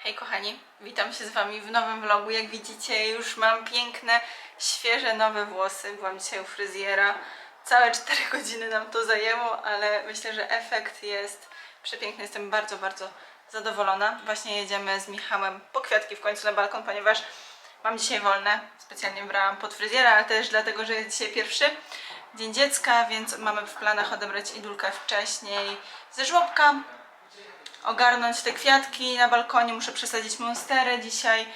Hej kochani, witam się z Wami w nowym vlogu. Jak widzicie, już mam piękne, świeże, nowe włosy. Byłam dzisiaj u fryzjera. Całe 4 godziny nam to zajęło, ale myślę, że efekt jest przepiękny. Jestem bardzo, bardzo zadowolona. Właśnie jedziemy z Michałem po kwiatki w końcu na balkon, ponieważ mam dzisiaj wolne. Specjalnie brałam pod fryzjera, ale też dlatego, że jest dzisiaj pierwszy dzień dziecka, więc mamy w planach odebrać Idulkę wcześniej ze żłobka ogarnąć te kwiatki na balkonie, muszę przesadzić monsterę dzisiaj,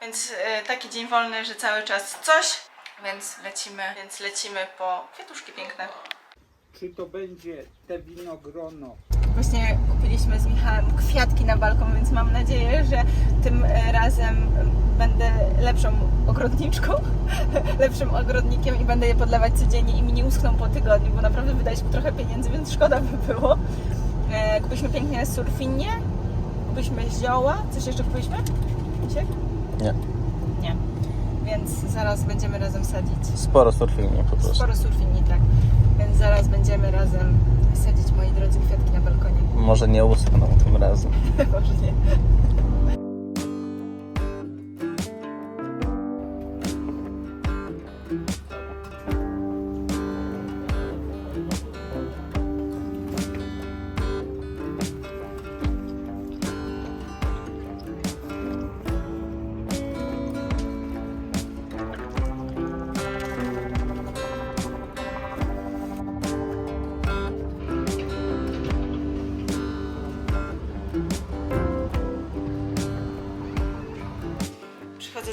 więc e, taki dzień wolny, że cały czas coś, więc lecimy, więc lecimy po kwiatuszki piękne. Czy to będzie te winogrono? Właśnie kupiliśmy z Michałem kwiatki na balkon, więc mam nadzieję, że tym e, razem będę lepszą ogrodniczką, lepszym ogrodnikiem i będę je podlewać codziennie i mi nie uschną po tygodniu, bo naprawdę wydaliśmy trochę pieniędzy, więc szkoda by było. E, kupiliśmy pięknie surfinie, kupiliśmy zioła, coś jeszcze kupiliśmy? Nie. Nie. Więc zaraz będziemy razem sadzić. Sporo surfingu po prostu. Sporo surfini, tak. Więc zaraz będziemy razem sadzić, moi drodzy, kwiatki na balkonie. Może nie uschną tym razem. Może nie.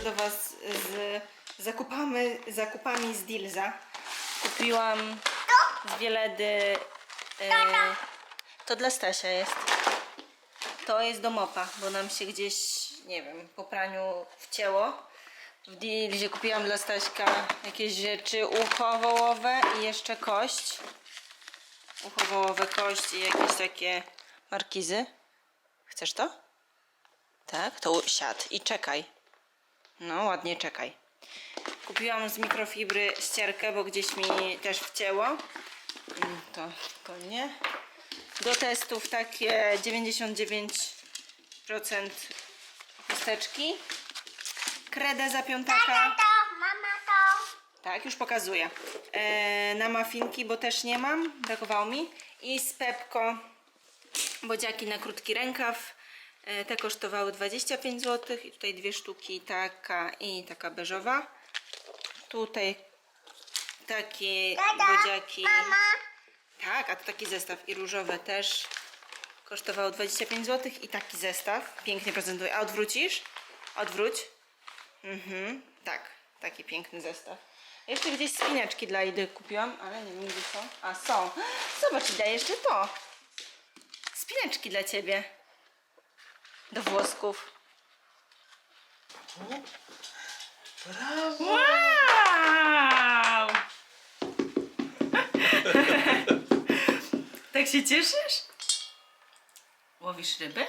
Do Was z zakupami, zakupami z Dilza. Kupiłam z Wieledy. E, to dla Stasia jest. To jest do mopa, bo nam się gdzieś, nie wiem, po praniu wcięło. W Dilzie kupiłam dla Staśka jakieś rzeczy, ucho wołowe i jeszcze kość. Ucho wołowe, kość i jakieś takie markizy. Chcesz to? Tak, to siad i czekaj. No, ładnie czekaj. Kupiłam z mikrofibry ścierkę, bo gdzieś mi też wcięło. Mm, To, to nie. Do testów takie 99% chusteczki. Kredę za piątaka. Tak, już pokazuję. E, na mafinki, bo też nie mam, brakowało mi. I z Pepko bodziaki na krótki rękaw. E, Te kosztowały 25 zł i tutaj dwie sztuki, taka i taka beżowa. Tutaj takie bodziaki. Tak, a to taki zestaw i różowe też kosztowało 25 zł i taki zestaw. Pięknie prezentuje. A odwrócisz? Odwróć. Mhm, tak, taki piękny zestaw. Jeszcze gdzieś spinaczki dla Idy kupiłam, ale nie wiem gdzie są. A są. Zobacz, Ida, jeszcze to. Spinaczki dla ciebie. Do włosków. Wow! tak się cieszysz? Łowisz ryby?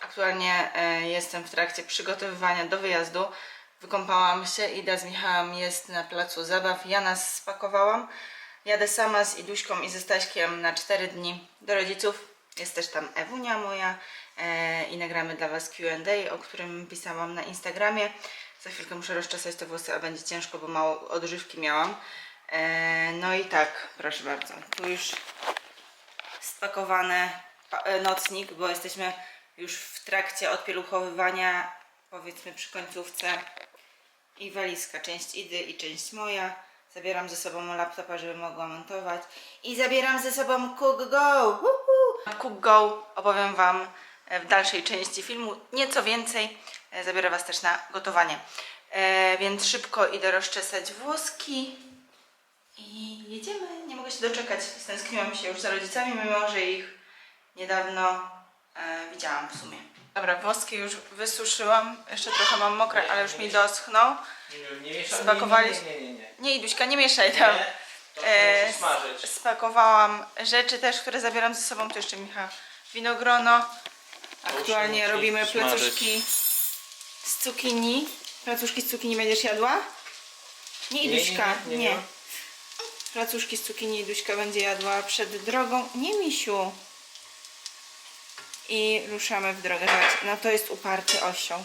Aktualnie e, jestem w trakcie przygotowywania do wyjazdu. Wykąpałam się, Ida z Michałem jest na placu zabaw. Ja nas spakowałam. Jadę sama z Iduśką i ze Staśkiem na 4 dni do rodziców. Jest też tam Ewunia moja e, i nagramy dla Was Q&A, o którym pisałam na Instagramie. Za chwilkę muszę rozczesać te włosy, a będzie ciężko, bo mało odżywki miałam. E, no i tak, proszę bardzo. Tu już spakowane pa- e, nocnik, bo jesteśmy już w trakcie odpieluchowywania, powiedzmy przy końcówce i walizka, część Idy i część moja. Zabieram ze sobą laptopa, żeby mogła montować i zabieram ze sobą Cook Go. Cook Go opowiem Wam e, w dalszej części filmu nieco więcej. E, Zabiorę Was też na gotowanie. E, więc szybko idę rozczesać włoski i jedziemy. Nie mogę się doczekać. Stęskniłam się już za rodzicami, mimo że ich niedawno e, widziałam w sumie. Dobra, włoski już wysuszyłam. Jeszcze trochę mam mokre, ale już mi doschną. Nie, nie, nie, Spakowaliśmy- Nie, nie, nie. nie. Nie, Iduśka, nie mieszaj tam. Nie, to E, musisz smażyć. spakowałam rzeczy też, które zabieram ze sobą. Tu jeszcze Micha winogrono. Aktualnie robimy smażyć. placuszki z cukinii. Placuszki z cukinii będziesz jadła? Nie Nie, Iduśka, nie, nie. nie, nie. Placuszki z cukinii Iduśka będzie jadła przed drogą. Nie, misiu. I ruszamy w drogę. Zobaczcie, no to jest uparty osioł.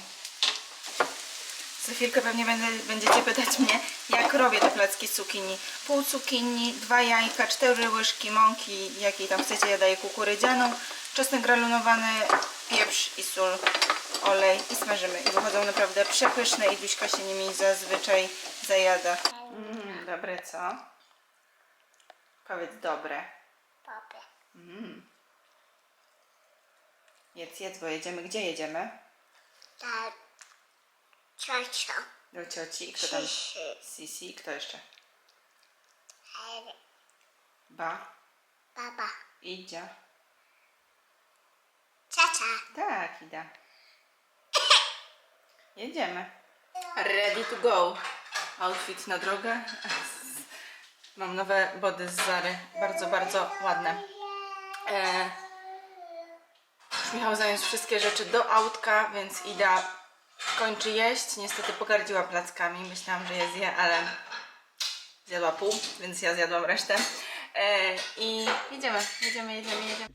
Za chwilkę pewnie będę, będziecie pytać mnie, jak robię te placki z cukinii. Pół cukinii, dwa jajka, cztery łyżki mąki, jakiej tam chcecie, ja daję kukurydzianą, czosnek granulowany, pieprz i sól, olej i smażymy. I wychodzą naprawdę przepyszne i Duśka się nimi zazwyczaj zajada. Mm, dobre co? Powiedz dobre. Papę. Jedz, jedz, bo jedziemy. Gdzie jedziemy? Tak. Ciocio. Do cioci. Kto tam? Sisi. Sisi. Kto jeszcze? Ej, Ba. Baba. Idzia. Ciacia. Tak, Ida. Jedziemy. Ready to go. Outfit na drogę. Mam nowe body z Zary. Bardzo, bardzo ładne. E, Michał zaniósł wszystkie rzeczy do autka, więc Ida kończy jeść. Niestety pogardziła plackami. Myślałam, że je zje, ale zjadła pół, więc ja zjadłam resztę. E, I jedziemy, jedziemy, jedziemy, jedziemy.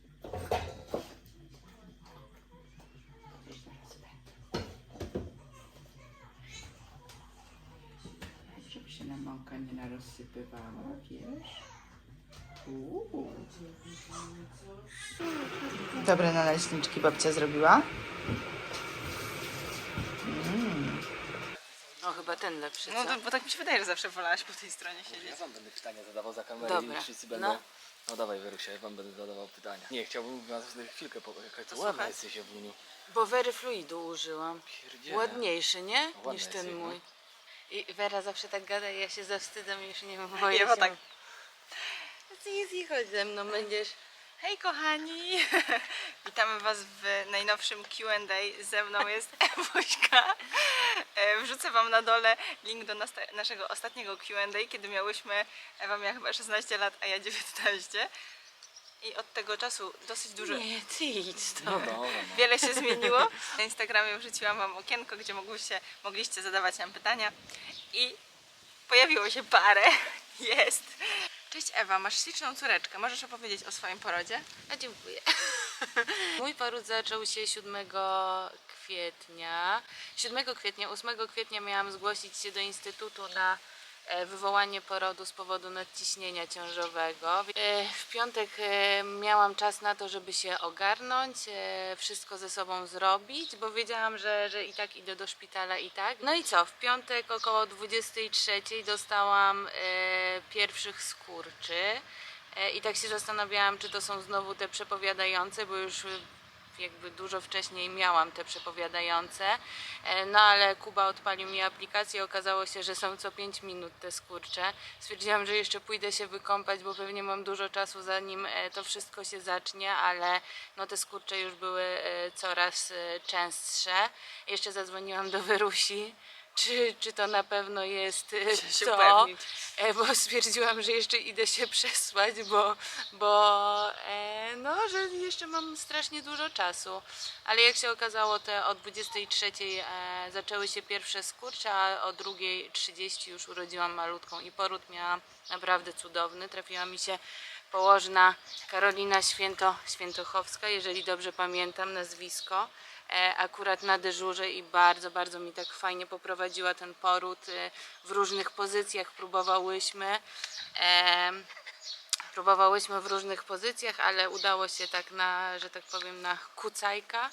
Żeby się na mąka nie narozsypywała, wiesz? Uuu. Dobre naleśniczki babcia zrobiła. No chyba ten lepszy, No co? to, bo tak mi się wydaje, że zawsze wolałaś po tej stronie siedzieć. Ja wam będę pytania zadawał za kamerą Dobra, i wszyscy będą... no. No. dawaj Werusia, ja wam będę zadawał pytania. Nie, chciałbym was chwilkę po... Jaka to słuchaj. ładna jesteś, Ewuniu. Bo Wery Fluidu użyłam. Pierdziele. Ładniejszy, nie? Niż ten jesteś, no. mój. I Wera zawsze tak gada i ja się zawstydzam i już nie boję Ewa się. tak. Easy, chodź ze mną, będziesz... Hej kochani! Witamy Was w najnowszym Q&A. Ze mną jest Ewuśka. E, Wrzucę Wam na dole link do naszego ostatniego Q&A, kiedy miałyśmy, Ewa miała chyba 16 lat, a ja 19. I od tego czasu dosyć dużo... Nie, ty idź No stąd. dobra, no. Wiele się zmieniło. Na Instagramie wrzuciłam Wam okienko, gdzie mogliście, mogliście zadawać nam pytania i pojawiło się parę. Jest. Cześć Ewa, masz śliczną córeczkę. Możesz opowiedzieć o swoim porodzie? A dziękuję. Mój poród zaczął się 7 kwietnia. 7 kwietnia, 8 kwietnia miałam zgłosić się do instytutu na wywołanie porodu z powodu nadciśnienia ciążowego. E, W piątek e, miałam czas na to, żeby się ogarnąć, e, wszystko ze sobą zrobić, bo wiedziałam, że, że i tak idę do szpitala i tak. No i co, w piątek około 23 dostałam e, pierwszych skurczy. E, I tak się zastanawiałam, czy to są znowu te przepowiadające, bo już jakby dużo wcześniej miałam te przepowiadające. E, No ale Kuba odpalił mi aplikację, okazało się, że są co 5 minut te skurcze. Stwierdziłam, że jeszcze pójdę się wykąpać, bo pewnie mam dużo czasu zanim e, to wszystko się zacznie, ale no te skurcze już były e, coraz częstsze. Jeszcze zadzwoniłam do Werusi. Czy, czy to na pewno jest e, to? E, bo stwierdziłam, że jeszcze idę się przesłać, bo, bo e, no, że jeszcze mam strasznie dużo czasu. Ale jak się okazało, te o 23 e, zaczęły się pierwsze skurcze, a o 2.30 już urodziłam malutką i poród miałam naprawdę cudowny. Trafiła mi się położna Karolina Święto, Świętochowska, jeżeli dobrze pamiętam nazwisko akurat na dyżurze i bardzo, bardzo mi tak fajnie poprowadziła ten poród. e, W różnych pozycjach próbowałyśmy. em, Próbowałyśmy w różnych pozycjach, ale udało się tak na, że tak powiem, na kucajka.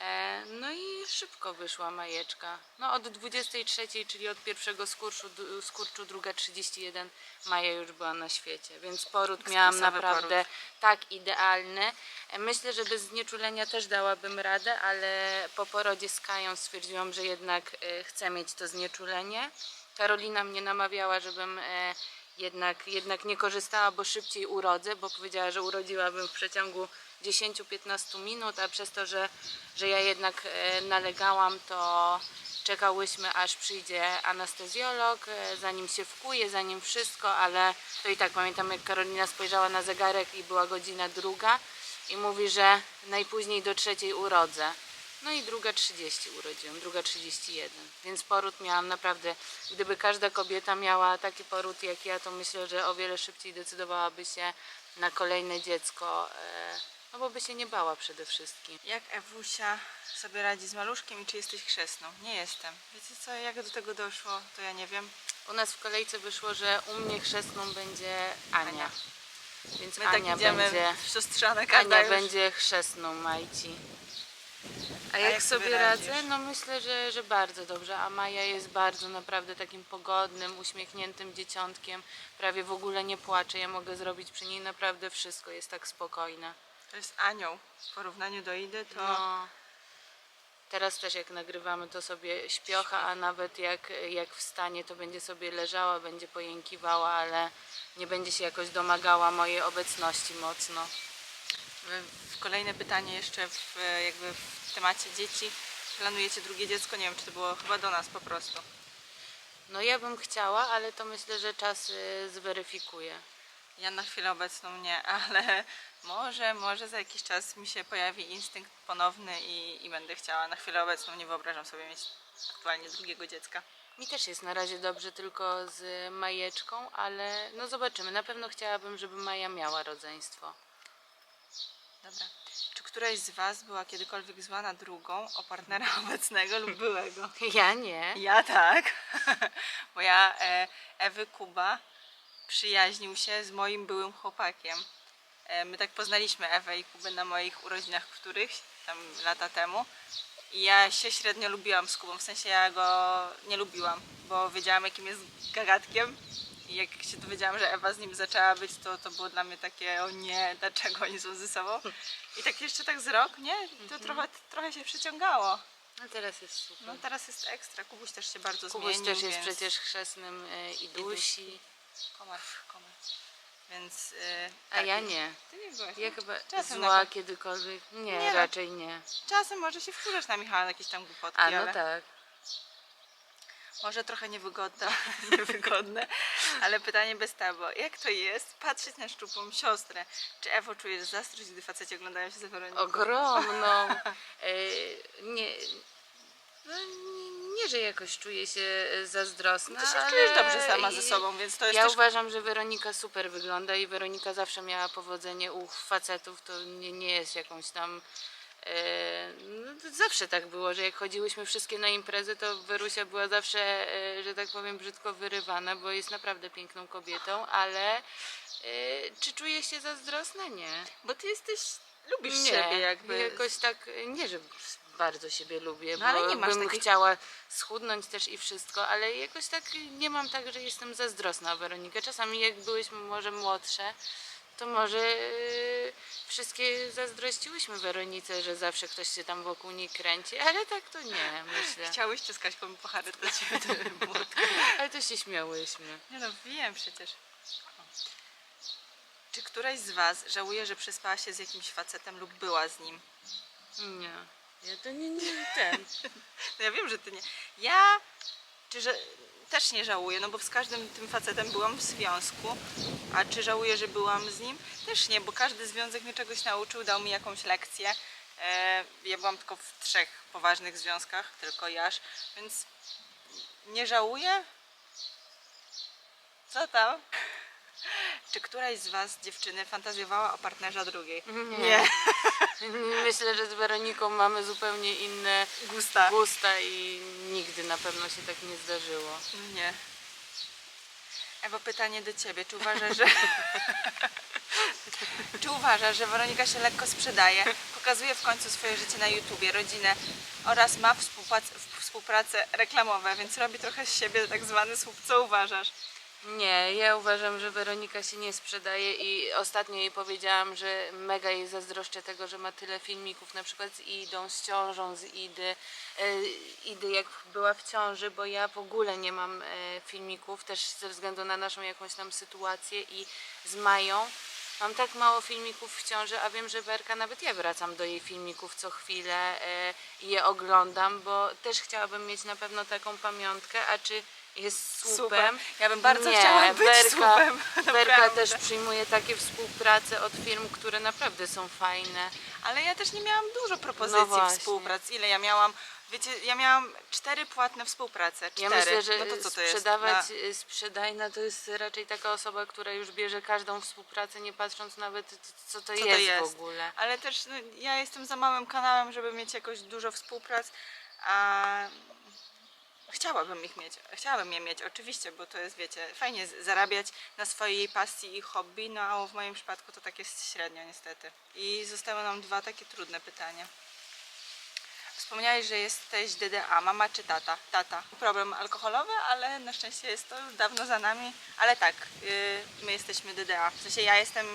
E, No i szybko wyszła majeczka. No od 23, czyli od pierwszego skurczu, skurczu druga 31 maja już była na świecie, więc poród miałam naprawdę tak idealny. E, Myślę, że bez znieczulenia też dałabym radę, ale po porodzie z Kają stwierdziłam, że jednak e, chcę mieć to znieczulenie. Karolina mnie namawiała, żebym jednak, jednak nie korzystała, bo szybciej urodzę, bo powiedziała, że urodziłabym w przeciągu 10-15 minut, a przez to, że, że ja jednak e, nalegałam, to czekałyśmy aż przyjdzie anestezjolog, e, zanim się wkuje, zanim wszystko, ale to i tak pamiętam jak Karolina spojrzała na zegarek i była godzina druga i mówi, że najpóźniej do trzeciej urodzę. No i druga 30 urodziłam, druga 31. Więc poród miałam naprawdę, gdyby każda kobieta miała taki poród jak ja, to myślę, że o wiele szybciej decydowałaby się na kolejne dziecko, e, no bo by się nie bała przede wszystkim. Jak Ewusia sobie radzi z maluszkiem i czy jesteś chrzestną? Nie jestem. Wiecie co, jak do tego doszło, to ja nie wiem. U nas w kolejce wyszło, że u mnie chrzestną będzie Ania. Ania. Więc My tak Ania idziemy będzie, w siostrzane Ania już. będzie chrzestną Majci. A jak jak, sobie sobie radzisz? radzę? No myślę, że, że bardzo dobrze. A Maja jest bardzo naprawdę takim pogodnym, uśmiechniętym dzieciątkiem. Prawie w ogóle nie płacze. Ja mogę zrobić przy niej naprawdę wszystko. Jest tak spokojna. To jest anioł. W porównaniu do Idy to... No. Teraz też jak nagrywamy to sobie śpiocha, a nawet jak, jak wstanie to będzie sobie leżała, będzie pojękiwała, ale nie będzie się jakoś domagała mojej obecności mocno. Kolejne pytanie jeszcze w, jakby w temacie dzieci. Planujecie drugie dziecko? Nie wiem, czy to było chyba do nas po prostu. No ja bym chciała, ale to myślę, że czas y, zweryfikuje. Ja na chwilę obecną nie, ale może, może za jakiś czas mi się pojawi instynkt ponowny i, i będę chciała. Na chwilę obecną nie wyobrażam sobie mieć aktualnie drugiego dziecka. Mi też jest na razie dobrze tylko z Majeczką, ale no zobaczymy. Na pewno chciałabym, żeby Maja miała rodzeństwo. Dobra. Czy któraś z Was była kiedykolwiek zła na drugą o partnera obecnego lub byłego? Ja nie. Ja tak, bo ja e, Ewy Kuba przyjaźnił się z moim byłym chłopakiem. E, my tak poznaliśmy Ewę i Kubę na moich urodzinach którychś, tam lata temu. I ja się średnio lubiłam z Kubą, w sensie ja go nie lubiłam, bo wiedziałam jakim jest gagatkiem. I jak się dowiedziałam, że Ewa z nim zaczęła być, to, to było dla mnie takie, o nie, dlaczego oni są ze sobą. I tak jeszcze tak z rok, nie? To trochę, trochę się przeciągało. No teraz jest super. No teraz jest ekstra. Kubuś też się bardzo Kubuś zmienił. też jest więc... przecież chrzestnym y, Idusi, Komar, komar. Więc. Yy, a ja nie. Ty nie byłaś. Ja no. chyba Czasem zła na- kiedykolwiek. Nie, Nie. raczej nie. Czasem może się wkurzasz na Michała na jakieś tam głupotki, A no ale tak. może trochę niewygodne, niewygodne. Ale pytanie bez tabu. Jak to jest patrzeć na szczupłą siostrę? Czy Ewo czujesz zazdrość, gdy faceci oglądają się za Weroniką? Ogromną. Y, nie, no, nie, że jakoś czuję się y, zazdrosna. Ty się ale czujesz dobrze sama ze sobą, więc to jest ja też... uważam, że Weronika super wygląda i Weronika zawsze miała powodzenie u facetów, to nie, nie jest jakąś tam. e, no, zawsze tak było, że jak chodziłyśmy wszystkie na imprezy, to Werusia była zawsze, e, że tak powiem, brzydko wyrywana, bo jest naprawdę piękną kobietą, ale e, czy czuję się zazdrosna? Nie. Bo ty jesteś... Lubisz nie, siebie jakby. Jakoś tak, nie, że bardzo siebie lubię, No, ale bo nie masz bym takich- chciała schudnąć też i wszystko, ale jakoś tak nie mam tak, że jestem zazdrosna o Weronikę. Czasami jak byłyśmy może młodsze, to może yy, wszystkie zazdrościłyśmy Weronice, że zawsze ktoś się tam wokół niej kręci, ale tak to nie, myślę. Chciałeś zyskać po charytacie ten młotkę. Ale to się śmiałyśmy. Nie no, wiem przecież. Czy któraś z Was żałuje, że przespała się z jakimś facetem lub była z nim? Nie. Ja to nie, nie ten. No ja wiem, że Ty nie. Ja czy że, też nie żałuję, no bo z każdym tym facetem byłam w związku. A czy żałuję, że byłam z nim? Też nie, bo każdy związek mnie czegoś nauczył, dał mi jakąś lekcję. E, ja byłam tylko w trzech poważnych związkach, tylko Jasz, więc nie żałuję. Co tam? Czy któraś z Was, dziewczyny, fantazjowała o partnerze drugiej? Nie. Myślę, że z Weroniką mamy zupełnie inne Gusta. gusta i nigdy na pewno się tak nie zdarzyło. Nie. Ewo, pytanie do Ciebie. Czy uważasz, że... Czy uważasz, że Weronika się lekko sprzedaje, pokazuje w końcu swoje życie na YouTubie, rodzinę oraz ma współpracę, współpracę reklamowe, więc robi trochę z siebie tak zwany słup. Co uważasz? Nie, ja uważam, że Weronika się nie sprzedaje i ostatnio jej powiedziałam, że mega jej zazdroszczę tego, że ma tyle filmików, na przykład z Idą, z ciążą z Idy, e, Idy jak była w ciąży, bo ja w ogóle nie mam e, filmików, też ze względu na naszą jakąś tam sytuację i z Mają. Mam tak mało filmików w ciąży, a wiem, że Werka, nawet ja wracam do jej filmików co chwilę e, i je oglądam, bo też chciałabym mieć na pewno taką pamiątkę, a czy jest słupem? Ja bym bardzo nie, chciała być Werka, słupem, naprawdę. też przyjmuje takie współprace od firm, które naprawdę są fajne, Ale ja też nie miałam dużo No propozycji właśnie. współprac. Ile ja miałam? Wiecie, ja miałam cztery płatne współprace. Ja Cztery. myślę, że no to co to jest? sprzedawać Na- y, sprzedajna to jest raczej taka osoba, która już bierze każdą współpracę, nie patrząc nawet c- co to, co jest, to jest w ogóle. Ale też no, ja jestem za małym kanałem, żeby mieć jakoś dużo współprac, a chciałabym ich mieć. Chciałabym je mieć, oczywiście, bo to jest, wiecie, fajnie zarabiać na swojej pasji i hobby, no a w moim przypadku to tak jest średnio niestety. I zostały nam dwa takie trudne pytania. Wspomniałeś, że jesteś DDA, mama czy tata? Tata. Problem alkoholowy, ale na szczęście jest to dawno za nami. Ale tak, yy, my jesteśmy DDA. W sensie ja jestem,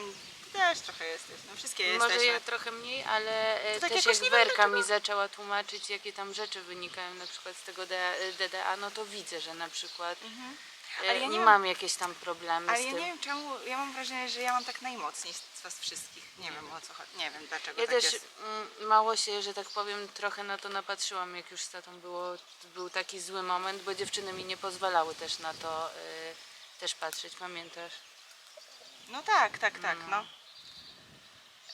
też trochę jesteś, no wszystkie Może jesteśmy. ja trochę mniej, ale e, tak też jakoś jak nie będę Werka mi tego- zaczęła tłumaczyć, jakie tam rzeczy wynikają na przykład z tego D- DDA, no to widzę, że na przykład e, Mhm. Ale ja nie mam, mam- jakieś tam problemy Ale z ja tym. nie wiem czemu, ja mam wrażenie, że ja mam tak najmocniej z was wszystkich. Nie wiem o co chodzi, nie wiem dlaczego Ja tak też jest. mm, mało się, że tak powiem, trochę na to napatrzyłam, jak już z tatą było, był taki zły moment, bo dziewczyny mi nie pozwalały też na to y, też patrzeć, pamiętasz? No tak, tak, tak, no.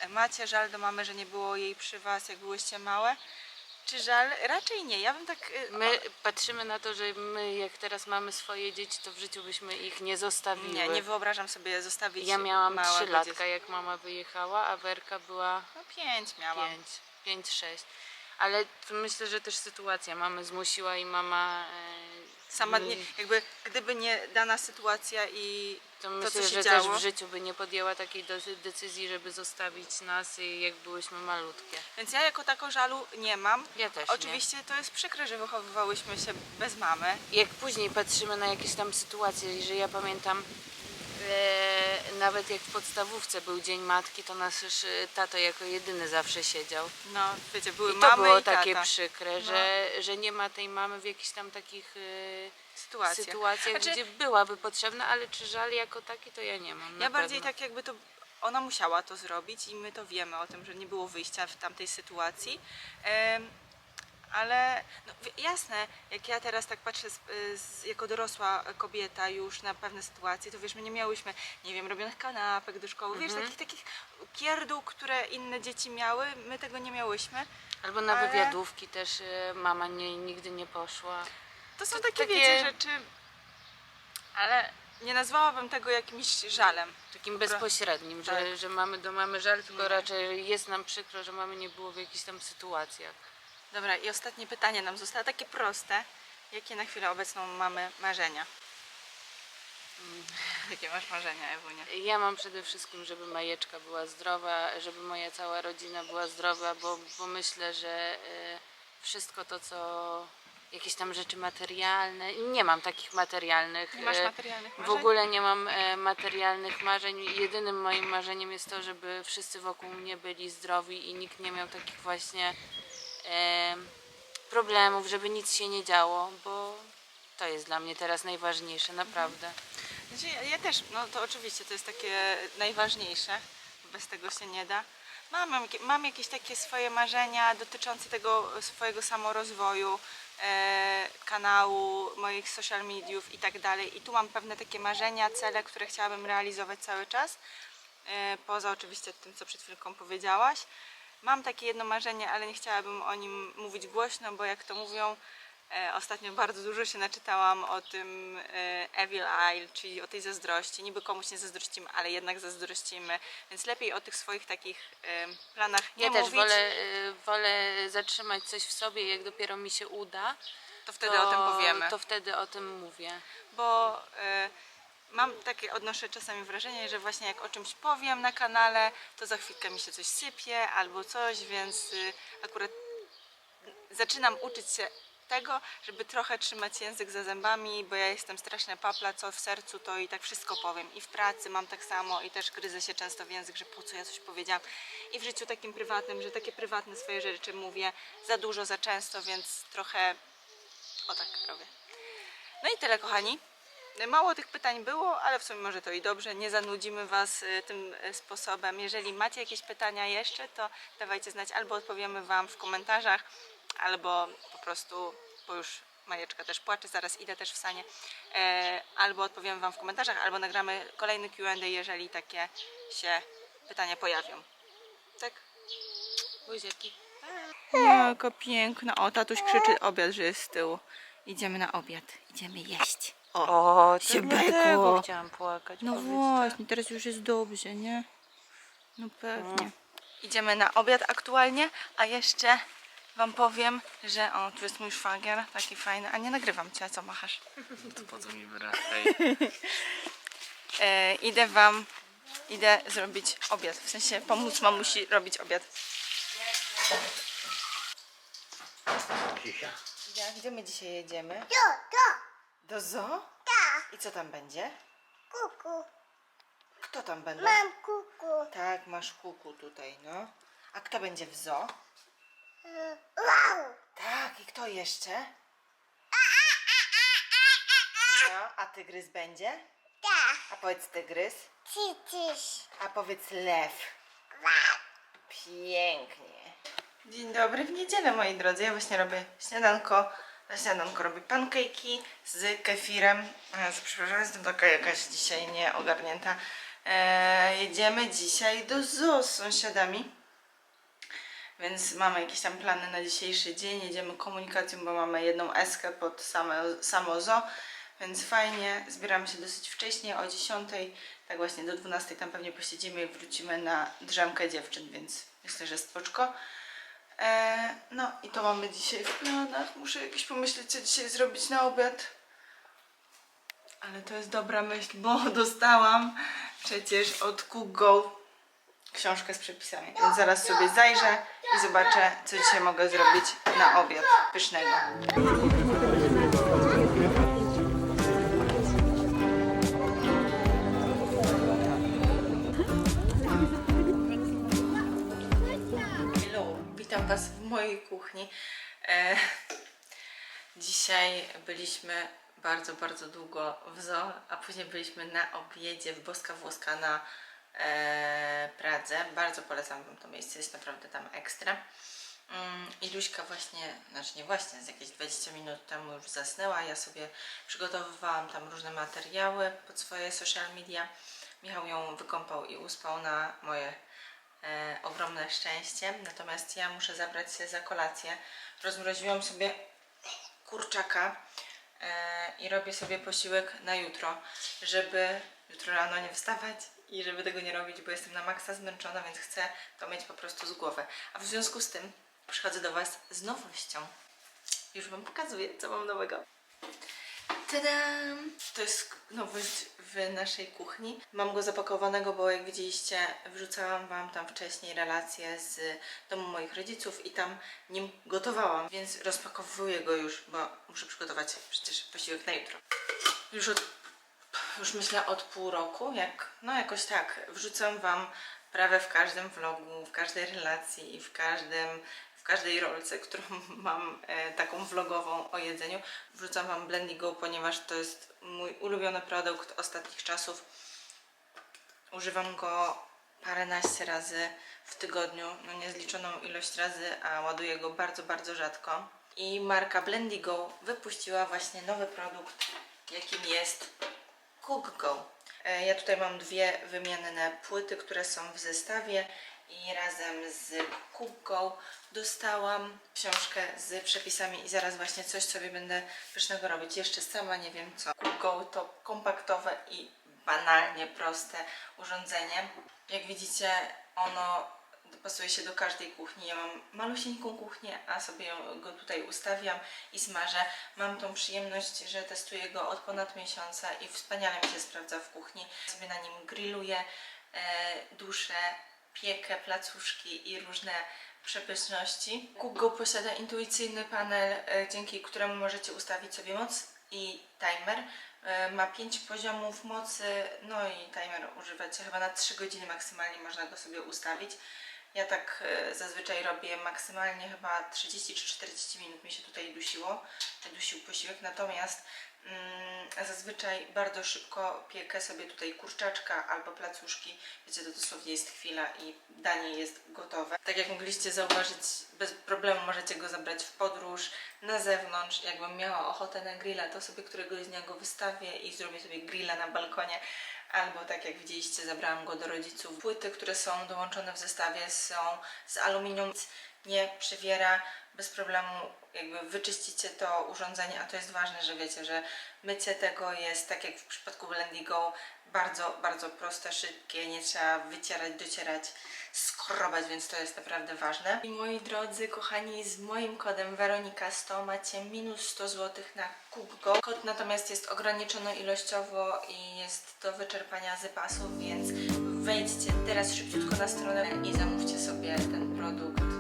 Macie żal do mamy, że nie było jej przy was, jak byłyście małe? Czy żal? Raczej nie. Ja bym tak. y, My patrzymy na to, że my jak teraz mamy swoje dzieci, to w życiu byśmy ich nie zostawiły. Nie, nie wyobrażam sobie zostawić ja miałam 3 latka, jak mama wyjechała, a Werka była No pięć miałam. 5, 5, 6. Ale to myślę, że też sytuacja mamy zmusiła i mama... e, Sama nie, jakby gdyby nie dana sytuacja i To to, myślę, co się że działo. też w życiu by nie podjęła takiej decyzji, żeby zostawić nas, y, jak byłyśmy malutkie. Więc ja jako tako żalu nie mam. Ja też nie. Oczywiście to jest przykre, że wychowywałyśmy się bez mamy. Jak później patrzymy na jakieś tam sytuacje, że ja pamiętam, nawet jak w podstawówce był Dzień Matki, to nasz e, tato jako jedyny zawsze siedział. No, wiecie, były I to mamy było i takie tata. przykre, że, że nie ma tej mamy w jakichś tam takich e, Sytuacje. sytuacjach, Znaczy- gdzie byłaby potrzebna, ale czy żal jako taki, to ja nie mam. Ja bardziej pewno. tak jakby to ona musiała to zrobić i my to wiemy o tym, że nie było wyjścia w tamtej sytuacji. Ale no, jasne, jak ja teraz tak patrzę z, z, jako dorosła kobieta już na pewne sytuacje, to wiesz, my nie miałyśmy, nie wiem, robionych kanapek do szkoły, wiesz, Mhm. takich, takich pierdół, które inne dzieci miały, my tego nie miałyśmy. Albo na ale- wywiadówki też e, mama nie, nigdy nie poszła. To są To takie, takie- wiecie, rzeczy, ale nie nazwałabym tego jakimś żalem. Takim bezpośrednim, że, Tak. że mamy do mamy żal, tylko Nie. raczej jest nam przykro, że mamy nie było w jakichś tam sytuacjach. Dobra, i ostatnie pytanie nam zostało takie proste. Jakie na chwilę obecną mamy marzenia? Mm, Jakie masz marzenia, Ewunia? Ja mam przede wszystkim, żeby Majeczka była zdrowa, żeby moja cała rodzina była zdrowa, bo, bo myślę, że e, wszystko to, co jakieś tam rzeczy materialne, nie mam takich materialnych. Nie masz e, materialnych W marzeń? ogóle nie mam e, materialnych marzeń. Jedynym moim marzeniem jest to, żeby wszyscy wokół mnie byli zdrowi i nikt nie miał takich właśnie problemów, żeby nic się nie działo, bo to jest dla mnie teraz najważniejsze, naprawdę. Znaczy, ja, też, no to oczywiście to jest takie najważniejsze, bez tego się nie da. Mam, mam jakieś takie swoje marzenia dotyczące tego swojego samorozwoju, e, kanału, moich social mediów i tak dalej. I tu mam pewne takie marzenia, cele, które chciałabym realizować cały czas. E, poza oczywiście tym, co przed chwilką powiedziałaś. Mam takie jedno marzenie, ale nie chciałabym o nim mówić głośno, bo jak to mówią, e, ostatnio bardzo dużo się naczytałam o tym e, Evil Eye, czyli o tej zazdrości. Niby komuś nie zazdrościmy, ale jednak zazdrościmy, więc lepiej o tych swoich takich e, planach nie Ja też mówić. wolę, y, wolę zatrzymać coś w sobie, jak dopiero mi się uda, to wtedy o tym powiemy. To wtedy o tym mówię. bo mam takie, odnoszę czasami wrażenie, że właśnie jak o czymś powiem na kanale, to za chwilkę mi się coś sypie albo coś, więc y, akurat zaczynam uczyć się tego, żeby trochę trzymać język za zębami, bo ja jestem straszna papla, co w sercu to i tak wszystko powiem. I w pracy mam tak samo i też gryzę się często w język, że po co ja coś powiedziałam. I w życiu takim prywatnym, że takie prywatne swoje rzeczy mówię za dużo, za często, więc trochę o tak robię. No i tyle, kochani. Mało tych pytań było, ale w sumie może to i dobrze. Nie zanudzimy Was y, tym y, sposobem. Jeżeli macie jakieś pytania jeszcze, to dawajcie znać, albo odpowiemy Wam w komentarzach, albo po prostu, bo już Majeczka też płacze, zaraz idę też w sanie, e, albo odpowiemy Wam w komentarzach, albo nagramy kolejny Q&A, jeżeli takie się pytania pojawią. Tak? Buziaki. Jaka piękna. O, tatuś krzyczy obiad, że jest z tyłu. Idziemy na obiad. Idziemy jeść. O, O, to dlatego chciałam płakać. no właśnie, teraz już jest dobrze, nie? No pewnie. Idziemy na obiad aktualnie, a jeszcze wam powiem, że o, tu jest mój szwagier, taki fajny, a nie nagrywam cię, co machasz? To po co mi wyraz? Hej. E, idę wam, idę zrobić obiad, w sensie pomóc mamusi robić obiad. Ja, gdzie my dzisiaj jedziemy? Do, do, Do zoo? da. I co tam będzie? Kuku. Kto tam będzie? Mam kuku. Tak, masz kuku tutaj, no. A kto będzie w zoo? Y, Wow. Tak, i kto jeszcze? No, a tygrys będzie? Da. A powiedz tygrys. Cicis. A powiedz lew. Pięknie. Dzień dobry, w niedzielę moi drodzy. Ja właśnie robię śniadanko. Na śniadanko robię pankejki z kefirem. E, Przepraszam, jestem taka jakaś dzisiaj nieogarnięta. E, jedziemy dzisiaj do zoo z sąsiadami. Więc mamy jakieś tam plany na dzisiejszy dzień. Jedziemy komunikacją, bo mamy jedną eskę pod same, samo zoo. Więc fajnie, zbieramy się dosyć wcześnie, o 10, tak właśnie do 12 tam pewnie posiedzimy i wrócimy na drzemkę dziewczyn, więc myślę, że spoczko. E, no i to mamy dzisiaj w planach. Muszę jakieś pomyśleć, co dzisiaj zrobić na obiad. Ale to jest dobra myśl, bo dostałam przecież od Cook Go książkę z przepisami. Więc zaraz sobie zajrzę i zobaczę, co dzisiaj mogę zrobić na obiad pysznego. Was w mojej kuchni. E, dzisiaj byliśmy bardzo, bardzo długo w zoo, a później byliśmy na obiedzie w Boska Włoska na e, Pradze. Bardzo polecam Wam to miejsce, jest naprawdę tam ekstra. Mm, I Luśka właśnie, znaczy nie właśnie, z jakieś 20 minut temu już zasnęła. Ja sobie przygotowywałam tam różne materiały pod swoje social media. Michał ją wykąpał i uspał na moje e, ogromne szczęście. Natomiast ja muszę zabrać się za kolację. Rozmroziłam sobie kurczaka e, i robię sobie posiłek na jutro, żeby jutro rano nie wstawać i żeby tego nie robić, bo jestem na maksa zmęczona, więc chcę to mieć po prostu z głowy. A w związku z tym przychodzę do Was z nowością. Już Wam pokazuję, co mam nowego. Tadam! To jest nowość w naszej kuchni. Mam go zapakowanego, bo jak widzieliście, wrzucałam Wam tam wcześniej relacje z domu moich rodziców i tam nim gotowałam, więc rozpakowuję go już, bo muszę przygotować przecież posiłek na jutro. Już od, już myślę od pół roku, jak, no jakoś tak, wrzucam Wam prawie w każdym vlogu, w każdej relacji i w każdym każdej rolce, którą mam e, taką vlogową o jedzeniu, wrzucam Wam Blendy Go, ponieważ to jest mój ulubiony produkt ostatnich czasów. Używam go paręnaście razy w tygodniu, no niezliczoną ilość razy, a ładuję go bardzo, bardzo rzadko. I marka Blendy Go wypuściła właśnie nowy produkt, jakim jest Cook Go. E, Ja tutaj mam dwie wymienne płyty, które są w zestawie i razem z Go dostałam książkę z przepisami i zaraz właśnie coś sobie będę pysznego robić. Jeszcze sama nie wiem co. Go to kompaktowe i banalnie proste urządzenie. Jak widzicie ono dopasuje się do każdej kuchni. Ja mam malusieńką kuchnię, a sobie go tutaj ustawiam i smażę. Mam tą przyjemność, że testuję go od ponad miesiąca i wspaniale mi się sprawdza w kuchni. Sobie na nim grilluję, e, duszę, piekę, placuszki i różne przepyszności. Google posiada intuicyjny panel, e, dzięki któremu możecie ustawić sobie moc i timer. E, Ma 5 poziomów mocy, no i timer używacie chyba na 3 godziny maksymalnie można go sobie ustawić. Ja tak e, zazwyczaj robię maksymalnie chyba 30 czy 40 minut mi się tutaj dusiło, dusił posiłek, natomiast zazwyczaj bardzo szybko piekę sobie tutaj kurczaczka albo placuszki, wiecie, to dosłownie jest chwila i danie jest gotowe. Tak jak mogliście zauważyć, bez problemu możecie go zabrać w podróż, na zewnątrz, jakbym miała ochotę na grilla, to sobie któregoś dnia go wystawię i zrobię sobie grilla na balkonie, albo tak jak widzieliście, zabrałam go do rodziców. Płyty, które są dołączone w zestawie są z aluminium, nie przywiera, bez problemu jakby wyczyścicie to urządzenie, a to jest ważne, że wiecie, że mycie tego jest tak jak w przypadku Blendigo bardzo, bardzo proste, szybkie, nie trzeba wycierać, docierać, skrobać, więc to jest naprawdę ważne. I moi drodzy, kochani, z moim kodem Weronika100 macie minus 100 zł na KupGo. Kod natomiast jest ograniczony ilościowo i jest do wyczerpania zapasów, więc wejdźcie teraz szybciutko na stronę i zamówcie sobie ten produkt.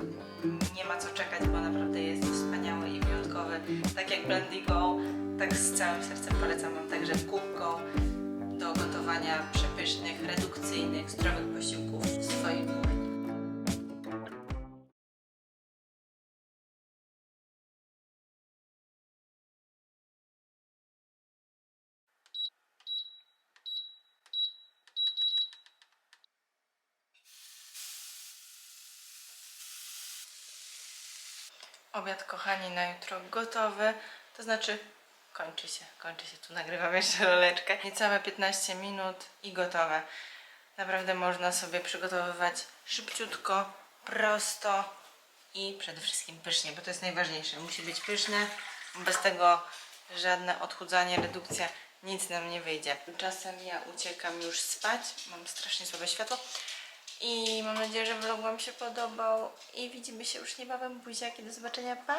Ma co czekać, bo naprawdę jest wspaniały i wyjątkowy. Tak jak Blendigo, tak z całym sercem polecam Wam także KupGo do gotowania przepysznych, redukcyjnych, zdrowych posiłków w swoim domu. Obiad, kochani, na jutro gotowy. To znaczy, kończy się, kończy się. Tu nagrywam jeszcze roleczkę. Niecałe 15 minut i gotowe. Naprawdę można sobie przygotowywać szybciutko, prosto i przede wszystkim pysznie, bo to jest najważniejsze. Musi być pyszne. Bez tego żadne odchudzanie, redukcja, nic nam nie wyjdzie. Czasem ja uciekam już spać. Mam strasznie słabe światło. I mam nadzieję, że vlog Wam się podobał. I widzimy się już niebawem. Buziaki, do zobaczenia. Pa!